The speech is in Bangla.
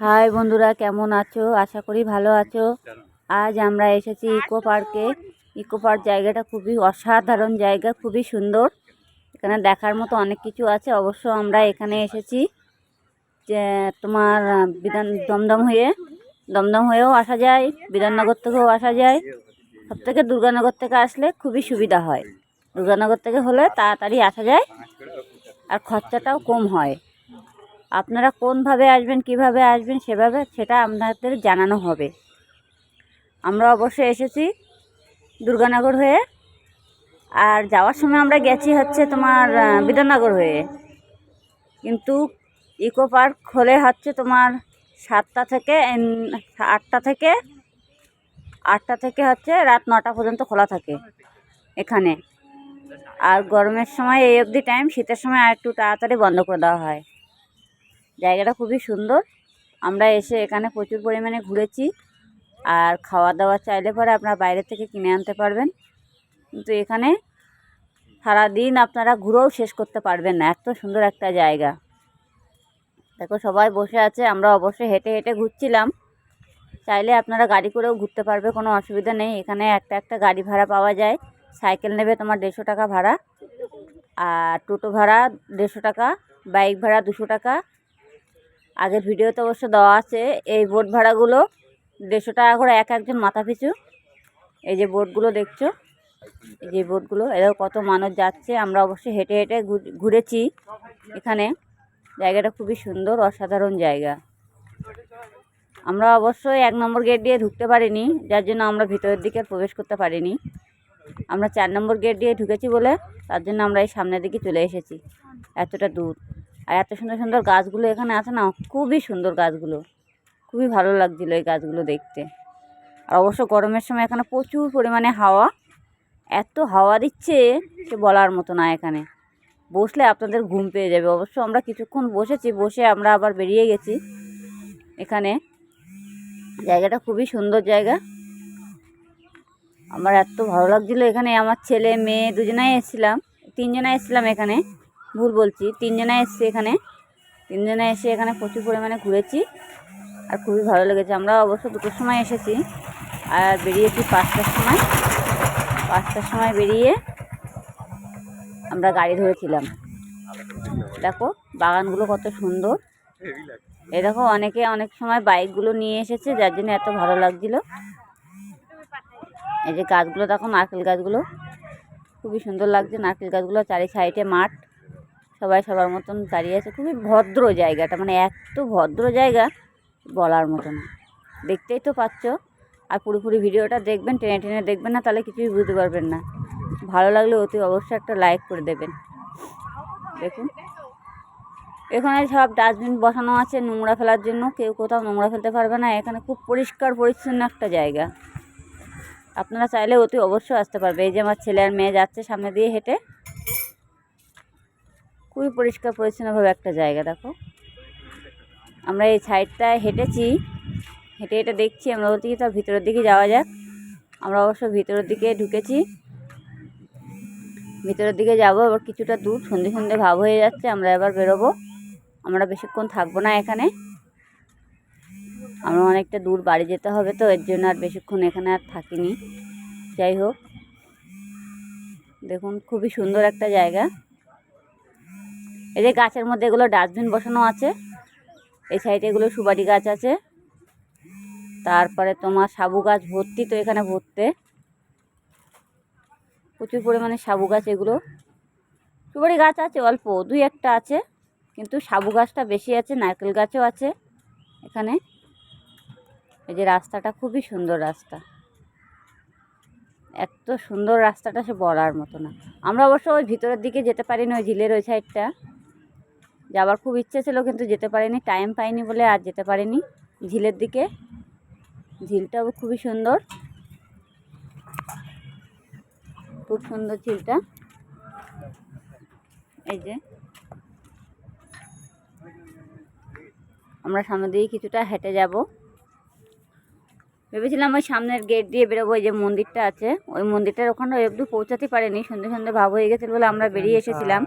হাই বন্ধুরা, কেমন আছো? আশা করি ভালো আছো। আজ আমরা এসেছি ইকো পার্কে। ইকো পার্ক জায়গাটা খুবই অসাধারণ জায়গা, খুবই সুন্দর। এখানে দেখার মতো অনেক কিছু আছে। অবশ্য আমরা এখানে এসেছি যে তোমার বিধান দমদম হয়ে। দমদম হয়েও আসা যায়, বিধাননগর থেকেও আসা যায়। সব থেকে দুর্গানগর থেকে আসলে খুবই সুবিধা হয়। দুর্গানগর থেকে হলে তাড়াতাড়ি আসা যায়। আর খরচাটাও কম হয়। আপনারা কোনভাবে আসবেন, কীভাবে আসবেন সেভাবে সেটা আপনাদের জানানো হবে। আমরা অবশ্যই এসেছি দুর্গানগর হয়ে। আর যাওয়ার সময় আমরা গেছি হচ্ছে তোমার বিধাননগর হয়ে। কিন্তু ইকো পার্ক খোলে হচ্ছে তোমার সাতটা থেকে আটটা থেকে আটটা থেকে হচ্ছে রাত নটা পর্যন্ত খোলা থাকে এখানে। আর গরমের সময় এই অবধি টাইম শীতের সময় আর একটু তাড়াতাড়ি বন্ধ করে দেওয়া হয়। জায়গাটা খুবই সুন্দর। আমরা এসে এখানে প্রচুর পরিমাণে ঘুরেছি। আর খাওয়া দাওয়া চাইলে পরে আপনারা বাইরে থেকে কিনে আনতে পারবেন। কিন্তু এখানে সারাদিন আপনারা ঘুরেও শেষ করতে পারবেন না। এত সুন্দর একটা জায়গা। দেখো সবাই বসে আছে, আমরা অবশ্যই হেঁটে হেঁটে ঘুরছিলাম। চাইলে আপনারা গাড়ি করেও ঘুরতে পারবে, কোনো অসুবিধা নেই। এখানে একটা একটা গাড়ি ভাড়া পাওয়া যায়। সাইকেল নেবে তোমার দেড়শো টাকা ভাড়া। আর টোটো ভাড়া দেড়শো টাকা, বাইক ভাড়া দুশো টাকা। আগের ভিডিওতে অবশ্য দেওয়া আছে, এই বোট ভাড়াগুলো দেড়শো টাকা করে এক একজন মাথা পিছু। এই যে বোটগুলো দেখছ, এই যে বোটগুলো, এরাও কত মানুষ যাচ্ছে। আমরা অবশ্যই হেঁটে হেঁটে ঘুরেছি এখানে। জায়গাটা খুবই সুন্দর, অসাধারণ জায়গা। আমরা অবশ্যই এক নম্বর গেট দিয়ে ঢুকতে পারিনি, যার জন্য আমরা ভিতরের দিকে প্রবেশ করতে পারিনি। আমরা চার নম্বর গেট দিয়ে ঢুকেছি বলে, তার জন্য আমরা এই সামনের দিকে চলে এসেছি, এতটা দূর। আর এত সুন্দর সুন্দর গাছগুলো এখানে আছে না, খুবই সুন্দর গাছগুলো। খুবই ভালো লাগছিল এই গাছগুলো দেখতে। আর অবশ্য গরমের সময় এখানে প্রচুর পরিমাণে হাওয়া। এত হাওয়া দিচ্ছে সে বলার মতো না এখানে। বসলে আপনাদের ঘুম পেয়ে যাবে। অবশ্য আমরা কিছুক্ষণ বসেছি, বসে আমরা আবার বেরিয়ে গেছি। এখানে জায়গাটা খুবই সুন্দর জায়গা। আমার এত ভালো লাগছিল এখানে। আমার ছেলে, মেয়ে দুজনাই এসেছিলাম, তিনজনাই এসেছিলাম এখানে। ভুল বলছি, তিনজনে এসেছি এখানে। তিনজনে এসে এখানে প্রচুর পরিমাণে ঘুরেছি আর খুবই ভালো লেগেছে। আমরা অবশ্য দুটোর সময় এসেছি, আর বেরিয়েছি পাঁচটার সময়। পাঁচটার সময় বেরিয়ে আমরা গাড়ি ধরেছিলাম। দেখো, বাগানগুলো কত সুন্দর। এ দেখো, অনেকে অনেক সময় বাইকগুলো নিয়ে এসেছে, যার জন্য এত ভালো লাগছিল। এই যে গাছগুলো, দেখো, নারকেল গাছগুলো। খুবই সুন্দর লাগছে, নারকেল গাছগুলো চারি সাইডে মাঠ। সবাই সবার মতন দাঁড়িয়ে আছে। খুবই ভদ্র জায়গাটা মানে এত ভদ্র জায়গা বলার মতো না। দেখতেই তো পাচ্ছ। আর পুরোপুরি ভিডিওটা দেখবেন, টেনে টেনে দেখবেন না, তাহলে কিছুই বুঝতে পারবেন না। ভালো লাগলে অতি অবশ্যই একটা লাইক করে দেবেন। দেখুন। এখানে সব ডাস্টবিন বসানো আছে নোংরা ফেলার জন্য। কেউ কোথাও নোংরা ফেলতে পারবে না। এখানে খুব পরিষ্কার, পরিচ্ছন্ন একটা জায়গা। আপনারা চাইলে অতি অবশ্যই আসতে পারবে। এই যে আমার ছেলে আর মেয়ে যাচ্ছে সামনে দিয়ে হেঁটে। খুবই পরিষ্কার, পরিচ্ছন্নভাবে একটা জায়গা, দেখো। আমরা এই সাইডটায় হেঁটেছি, হেঁটে হেঁটে দেখছি, আমরা বলছি কি তার ভিতরের দিকে যাওয়া যাক। আমরা অবশ্য ভিতরের দিকে ঢুকেছি। ভিতরের দিকে যাব এবার কিছুটা দূর, সন্ধে সন্ধে ভাব হয়ে যাচ্ছে, আমরা এবার বেরোবো। আমরা বেশিক্ষণ থাকব না এখানে। আমরা অনেকটা দূর বাড়ি যেতে হবে তো, এর জন্য আর বেশিক্ষণ এখানে আর থাকিনি। যাই হোক, দেখুন, খুবই সুন্দর একটা জায়গা। এই যে গাছের মধ্যে এগুলো ডাস্টবিন বসানো আছে। এই সাইডে এগুলো সুপারি গাছ আছে। তারপরে তোমার সাবু গাছ ভর্তি তো এখানে ভরতে। প্রচুর পরিমাণে সাবু গাছ এগুলো। সুপারি গাছ আছে, অল্প, দুই একটা আছে, কিন্তু সাবু গাছটা বেশি আছে, নারকেল গাছও আছে এখানে। এই যে রাস্তাটা খুবই সুন্দর রাস্তা। এত সুন্দর রাস্তাটা সে বলার মতো না। আমরা অবশ্য ওই ভিতরের দিকে যেতে পারিনি, ওই ঝিলের ওই সাইডটা। যাবার খুব ইচ্ছে ছিল কিন্তু যেতে পারিনি। টাইম পাইনি বলে আর যেতে পারিনি। ঝিলের দিকে। ঝিলটাও খুবই সুন্দর। খুব সুন্দর ঝিলটা। এই যে। আমরা সামনে দিয়ে কিছুটা হেঁটে যাব। ভেবেছিলাম ওই সামনের গেট দিয়ে বেরোবো ওই যে মন্দিরটা আছে। ওই মন্দিরটার ওখানে অবধি পৌঁছাতে পারেনি। সন্ধে সন্ধে ভাব হয়ে গেছিল বলে আমরা বেরিয়ে এসেছিলাম।